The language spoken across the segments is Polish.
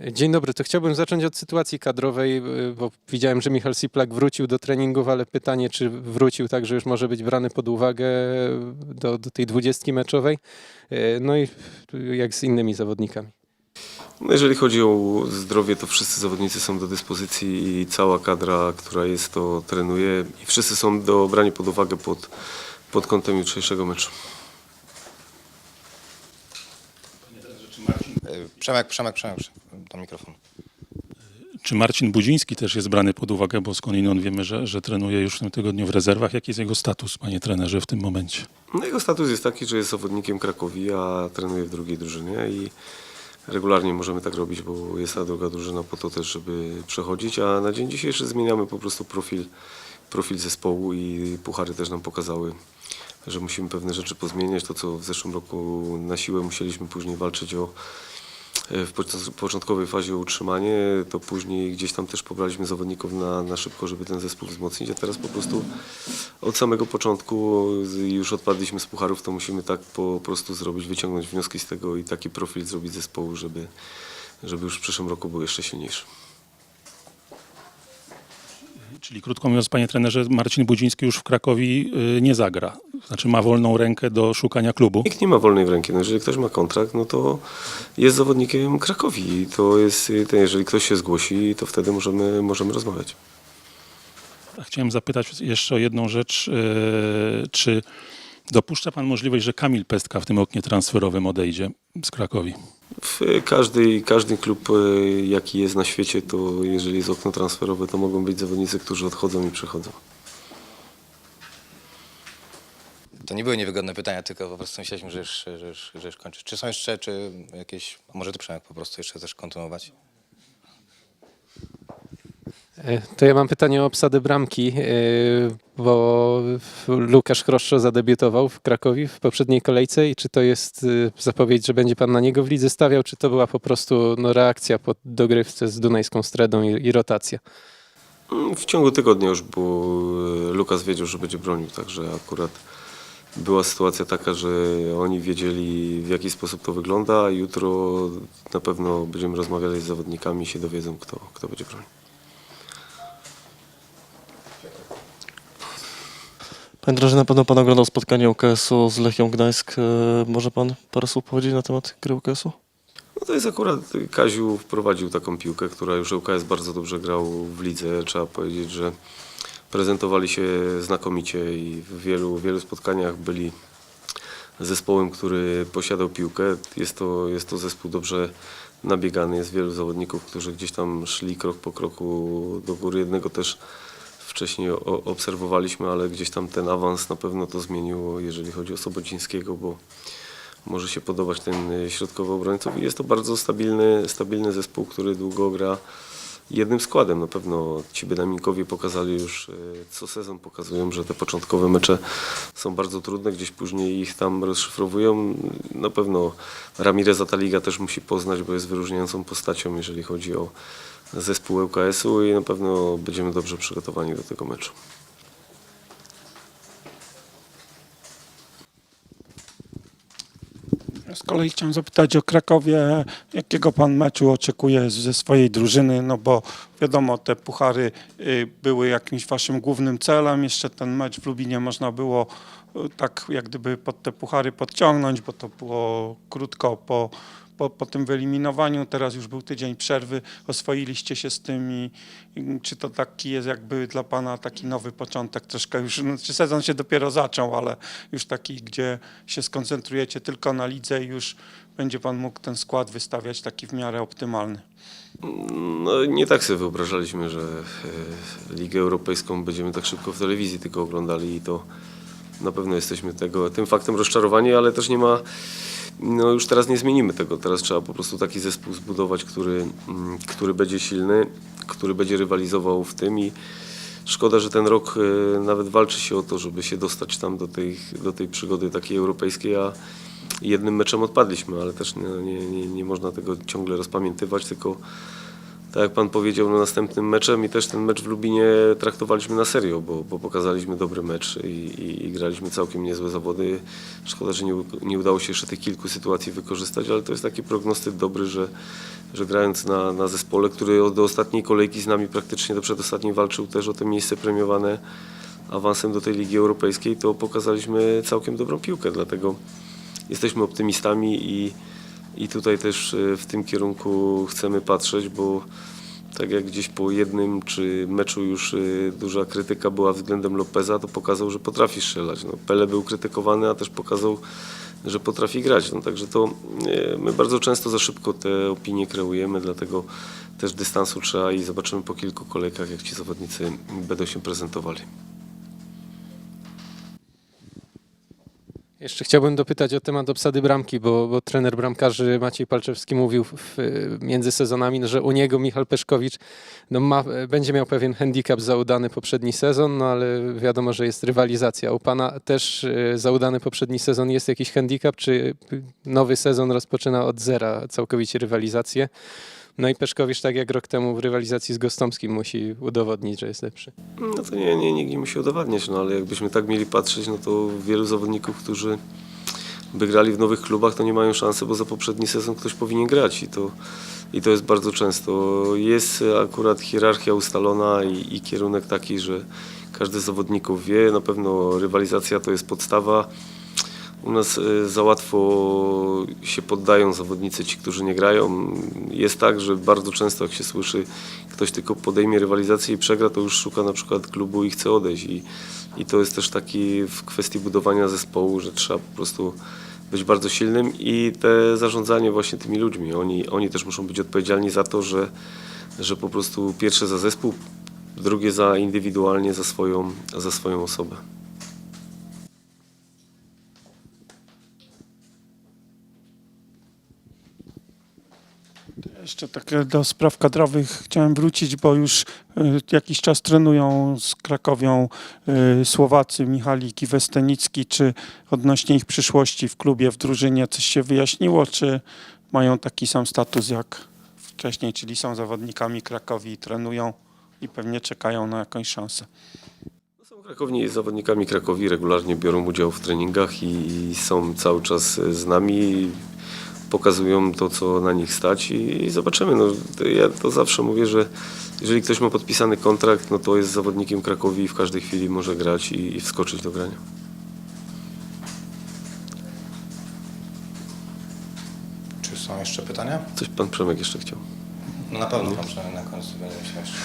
Dzień dobry, to chciałbym zacząć od sytuacji kadrowej, y, bo widziałem, że Michal Siplak wrócił do treningów, ale pytanie, czy wrócił tak, że już może być brany pod uwagę do, do tej dwudziestki meczowej? Y, No i jak z innymi zawodnikami? No jeżeli chodzi o zdrowie, to wszyscy zawodnicy są do dyspozycji i cała kadra, która jest, to trenuje i wszyscy są do brania pod uwagę pod, pod kątem jutrzejszego meczu. Y, Przemek, Przemek, Przemek, do mikrofonu. Czy Marcin Budziński też jest brany pod uwagę, bo skądinąd wiemy, że, że trenuje już w tym tygodniu w rezerwach. Jaki jest jego status, panie trenerze, w tym momencie? No jego status jest taki, że jest zawodnikiem Krakowi, a trenuje w drugiej drużynie i regularnie możemy tak robić, bo jest ta druga drużyna po to też, żeby przechodzić, a na dzień dzisiejszy zmieniamy po prostu profil, profil zespołu i puchary też nam pokazały, że musimy pewne rzeczy pozmieniać. To, co w zeszłym roku na siłę musieliśmy później walczyć o w poc- początkowej fazie utrzymanie, to później gdzieś tam też pobraliśmy zawodników na, na szybko, żeby ten zespół wzmocnić, a teraz po prostu od samego początku już odpadliśmy z pucharów, to musimy tak po prostu zrobić, wyciągnąć wnioski z tego i taki profil zrobić zespołu, żeby, żeby już w przyszłym roku był jeszcze silniejszy. Czyli krótko mówiąc, panie trenerze, Marcin Budziński już w Krakowi y, nie zagra. Znaczy ma wolną rękę do szukania klubu. Nikt nie ma wolnej ręki. No, jeżeli ktoś ma kontrakt, no to jest zawodnikiem Krakowi. To jest, to jeżeli ktoś się zgłosi, to wtedy możemy, możemy rozmawiać. Chciałem zapytać jeszcze o jedną rzecz. y, Czy dopuszcza pan możliwość, że Kamil Pestka w tym oknie transferowym odejdzie z Krakowi? W każdy, każdy klub, e, jaki jest na świecie, to jeżeli jest okno transferowe, to mogą być zawodnicy, którzy odchodzą i przychodzą. To nie były niewygodne pytania, tylko po prostu myśleliśmy, że już, że już, że już kończysz. Czy są jeszcze, czy jakieś, a może ty Przemek po prostu jeszcze chcesz kontynuować? E, To ja mam pytanie o obsadę bramki, e, bo Łukasz Chroszczo zadebiutował w Krakowie w poprzedniej kolejce i czy to jest e, zapowiedź, że będzie pan na niego w lidze stawiał, czy to była po prostu no, reakcja po dogrywce z Dunajską Stredą i, i rotacja? Mm, W ciągu tygodnia już, e, Lukas wiedział, że będzie bronił, także akurat była sytuacja taka, że oni wiedzieli w jaki sposób to wygląda, jutro na pewno będziemy rozmawiali z zawodnikami i się dowiedzą, kto, kto będzie bronił. Panie trenerze, na pewno Pan oglądał spotkanie UKS-u z Lechią Gdańsk. E, Może Pan parę słów powiedzieć na temat gry UKS-u? No to jest akurat Kaziu wprowadził taką piłkę, która już UKS bardzo dobrze grał w lidze. Trzeba powiedzieć, że prezentowali się znakomicie i w wielu, wielu spotkaniach byli zespołem, który posiadał piłkę. Jest to, jest to zespół dobrze nabiegany, jest wielu zawodników, którzy gdzieś tam szli krok po kroku do góry. Jednego też wcześniej obserwowaliśmy, ale gdzieś tam ten awans na pewno to zmieniło, jeżeli chodzi o Sobocińskiego, bo może się podobać ten y, środkowy obrońców i jest to bardzo stabilny, stabilny zespół, który długo gra jednym składem. Na pewno ci Bedaminkowie pokazali już y, co sezon, pokazują, że te początkowe mecze są bardzo trudne, gdzieś później ich tam rozszyfrowują. Na pewno Ramireza ta liga też musi poznać, bo jest wyróżniającą postacią, jeżeli chodzi o zespół ŁKS-u i na pewno będziemy dobrze przygotowani do tego meczu. Z kolei chciałem zapytać o Krakowie, jakiego pan meczu oczekuje ze swojej drużyny, no bo wiadomo, te puchary y, były jakimś waszym głównym celem, jeszcze ten mecz w Lubinie można było y, tak jak gdyby pod te puchary podciągnąć, bo to było krótko po, po, po tym wyeliminowaniu, teraz już był tydzień przerwy, oswoiliście się z tym i czy to taki jest jakby dla pana taki nowy początek, troszkę już, no, czy sezon się dopiero zaczął, ale już taki, gdzie się skoncentrujecie tylko na lidze i już będzie pan mógł ten skład wystawiać taki w miarę optymalny. No, nie tak sobie wyobrażaliśmy, że e, Ligę Europejską będziemy tak szybko w telewizji tylko oglądali i to na pewno jesteśmy tego, tym faktem rozczarowani, ale też nie ma, no już teraz nie zmienimy tego. Teraz trzeba po prostu taki zespół zbudować, który, mm, który będzie silny, który będzie rywalizował w tym i szkoda, że ten rok e, nawet walczy się o to, żeby się dostać tam do tej, do tej przygody takiej europejskiej, a jednym meczem odpadliśmy, ale też nie, nie, nie, nie można tego ciągle rozpamiętywać, tylko tak jak pan powiedział, no następnym meczem i też ten mecz w Lubinie traktowaliśmy na serio, bo, bo pokazaliśmy dobry mecz i, i, i graliśmy całkiem niezłe zawody. Szkoda, że nie, nie udało się jeszcze tych kilku sytuacji wykorzystać, ale to jest taki prognostyk dobry, że, że grając na, na zespole, który do ostatniej kolejki z nami praktycznie do przedostatniej walczył też o te miejsce premiowane awansem do tej Ligi Europejskiej, to pokazaliśmy całkiem dobrą piłkę, dlatego jesteśmy optymistami i, i tutaj też e, w tym kierunku chcemy patrzeć, bo tak jak gdzieś po jednym czy meczu już e, duża krytyka była względem Lopeza, to pokazał, że potrafi strzelać. No, Pele był krytykowany, a też pokazał, że potrafi grać. No, także to e, my bardzo często za szybko te opinie kreujemy, dlatego też dystansu trzeba i zobaczymy po kilku kolejkach, jak ci zawodnicy będą się prezentowali. Jeszcze chciałbym dopytać o temat obsady bramki, bo, bo trener bramkarzy Maciej Palczewski mówił w, między sezonami, no, że u niego Michal Peszkowicz no, ma, będzie miał pewien handicap za udany poprzedni sezon, no ale wiadomo, że jest rywalizacja. U pana też e, za udany poprzedni sezon jest jakiś handicap, czy nowy sezon rozpoczyna od zera całkowicie rywalizację? No i Peszkowicz, tak jak rok temu w rywalizacji z Gostomskim, musi udowodnić, że jest lepszy. No to nie, nie, nikt nie musi udowadniać, no ale jakbyśmy tak mieli patrzeć, no to wielu zawodników, którzy by grali w nowych klubach, to nie mają szansy, bo za poprzedni sezon ktoś powinien grać i to, i to jest bardzo często. Jest akurat hierarchia ustalona i, i kierunek taki, że każdy z zawodników wie, na pewno rywalizacja to jest podstawa. U nas e, za łatwo się poddają zawodnicy, ci, którzy nie grają. Jest tak, że bardzo często jak się słyszy, ktoś tylko podejmie rywalizację i przegra, to już szuka na przykład klubu i chce odejść. I, i to jest też taki w kwestii budowania zespołu, że trzeba po prostu być bardzo silnym i te zarządzanie właśnie tymi ludźmi. Oni, oni też muszą być odpowiedzialni za to, że, że po prostu pierwsze za zespół, drugie za indywidualnie za swoją, za swoją osobę. Jeszcze tak e, do spraw kadrowych chciałem wrócić, bo już e, jakiś czas trenują z Krakowią e, Słowacy Michalik i Westenicki. Czy odnośnie ich przyszłości w klubie, w drużynie coś się wyjaśniło, czy mają taki sam status jak wcześniej, czyli są zawodnikami Krakowi trenują i pewnie czekają na jakąś szansę? Są krakowni zawodnikami Krakowi, regularnie biorą udział w treningach i są cały czas z nami. Pokazują to, co na nich stać i, i zobaczymy. No, ja to zawsze mówię, że jeżeli ktoś ma podpisany kontrakt, no to jest zawodnikiem Krakowi i w każdej chwili może grać i, i wskoczyć do grania. Czy są jeszcze pytania? Coś pan Przemek jeszcze chciał. No na pewno, tam przynajmniej na końcu będziemy się jeszcze.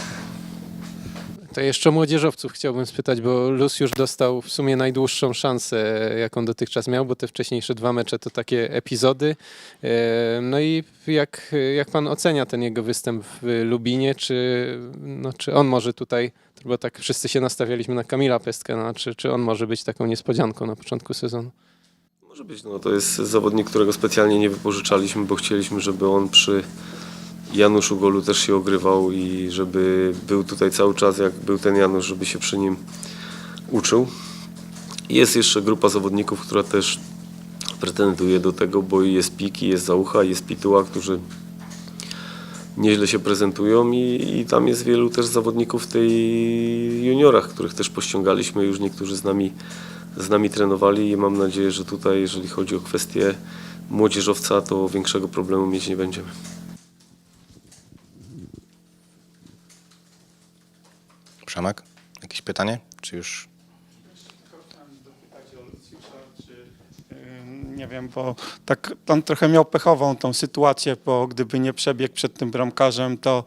To jeszcze młodzieżowców chciałbym spytać, bo Luz już dostał w sumie najdłuższą szansę, jaką dotychczas miał, bo te wcześniejsze dwa mecze to takie epizody. E, No i jak, jak pan ocenia ten jego występ w Lubinie? Czy, no, czy on może tutaj, bo tak wszyscy się nastawialiśmy na Kamila Pestka, no, czy, czy on może być taką niespodzianką na początku sezonu? Może być, no to jest zawodnik, którego specjalnie nie wypożyczaliśmy, bo chcieliśmy, żeby on przy Januszu Golu też się ogrywał i żeby był tutaj cały czas, jak był ten Janusz, żeby się przy nim uczył. Jest jeszcze grupa zawodników, która też pretenduje do tego, bo jest Piki, jest Zaucha, jest Pituła, którzy nieźle się prezentują i, i tam jest wielu też zawodników w tej juniorach, których też pościągaliśmy, już niektórzy z nami, z nami trenowali i mam nadzieję, że tutaj, jeżeli chodzi o kwestię młodzieżowca, to większego problemu mieć nie będziemy. Przemek, jakieś pytanie? Czy już Nie wiem, bo tak on trochę miał pechową tą sytuację, bo gdyby nie przebiegł przed tym bramkarzem, to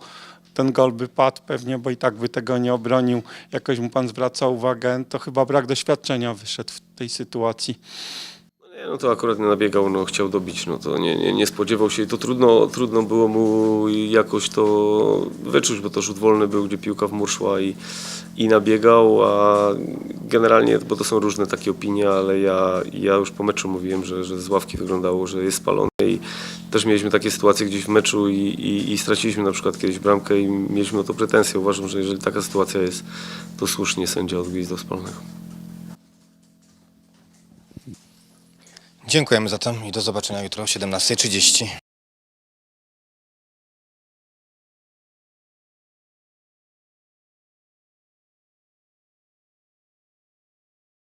ten gol by padł pewnie, bo i tak by tego nie obronił. Jakoś mu pan zwraca uwagę, to chyba brak doświadczenia wyszedł w tej sytuacji. No to akurat nie nabiegał, no chciał dobić, no to nie, nie, nie spodziewał się i to trudno, trudno było mu jakoś to wyczuć, bo to rzut wolny był, gdzie piłka w mur szła i, i nabiegał, a generalnie, bo to są różne takie opinie, ale ja, ja już po meczu mówiłem, że, że z ławki wyglądało, że jest spalony i też mieliśmy takie sytuacje gdzieś w meczu i, i, i straciliśmy na przykład kiedyś bramkę i mieliśmy o to pretensje. Uważam, że jeżeli taka sytuacja jest, to słusznie sędzia odgwizdał spalonego. Dziękujemy za to i do zobaczenia jutro o 17.30.